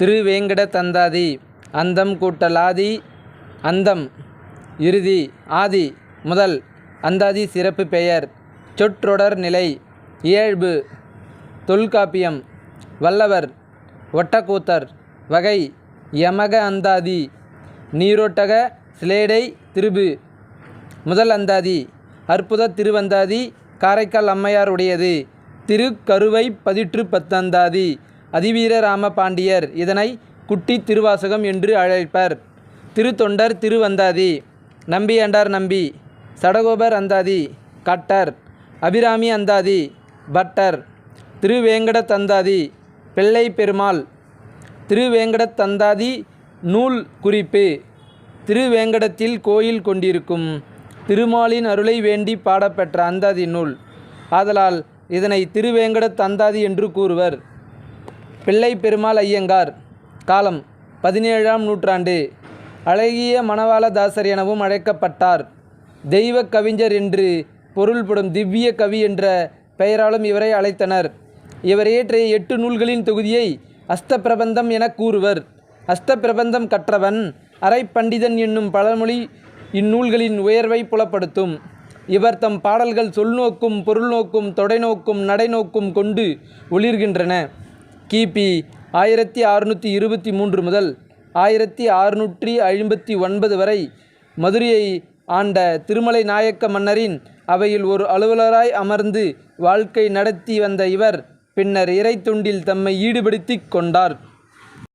திருவேங்கட தந்தாதி அந்தம் கூட்டல் ஆதி அந்தம் இறுதி ஆதி முதல் அந்தாதி சிறப்பு பெயர். சொற்றொடர் நிலை இயல்பு தொல்காப்பியம் வல்லவர் ஒட்டக்கூத்தர் வகை யமக அந்தாதி நீரோட்டக சிலேடை திருபு முதல் அந்தாதி அற்புத திருவந்தாதி காரைக்கால் அம்மையாருடையது. திருக்கருவை பதிற்று பத்தந்தாதி அதிவீர ராம பாண்டியர் இதனை குட்டி திருவாசகம் என்று அழைப்பர். திருத்தொண்டர் திருவந்தாதி நம்பி அண்டார் நம்பி சடகோபர் அந்தாதி கட்டர் அபிராமி அந்தாதி பட்டர் திருவேங்கட தந்தாதி பிள்ளை பெருமாள் திருவேங்கட தந்தாதி நூல் குறிப்பு திருவேங்கடத்தில் கோயில் கொண்டிருக்கும் திருமாலின் அருளை வேண்டி பாடப்பெற்ற அந்தாதி நூல். ஆதலால் இதனை திருவேங்கட தந்தாதி என்று கூறுவர். பிள்ளை பெருமாள் ஐயங்கார். காலம் பதினேழாம் நூற்றாண்டு. அழகிய மணவாளதாசர் எனவும் அழைக்கப்பட்டார். தெய்வ கவிஞர் என்று பொருள்படும் திவ்ய கவி என்ற பெயராலும் இவரை அழைத்தனர். இவர் இயற்றிய எட்டு நூல்களின் தொகுதியை அஸ்தப்பிரபந்தம் என கூறுவர். அஸ்தப்பிரபந்தம் கற்றவன் அரைப்பண்டிதன் என்னும் பழமொழி இந்நூல்களின் உயர்வை புலப்படுத்தும். இவர் தம் பாடல்கள் சொல்நோக்கும் பொருள்நோக்கும் தொடைநோக்கும் நடைநோக்கும் கொண்டு ஒளிர்கின்றன. கிபி ஆயிரத்தி அறுநூற்றி இருபத்தி மூன்று முதல் ஆயிரத்தி அறுநூற்றி ஐம்பத்தி ஒன்பது வரை மதுரையை ஆண்ட திருமலை நாயக்க மன்னரின் அவையில் ஒரு அலுவலராய் அமர்ந்து வாழ்க்கை நடத்தி வந்த இவர் பின்னர் இறைத்துண்டில் தம்மை ஈடுபடுத்திக் கொண்டார்.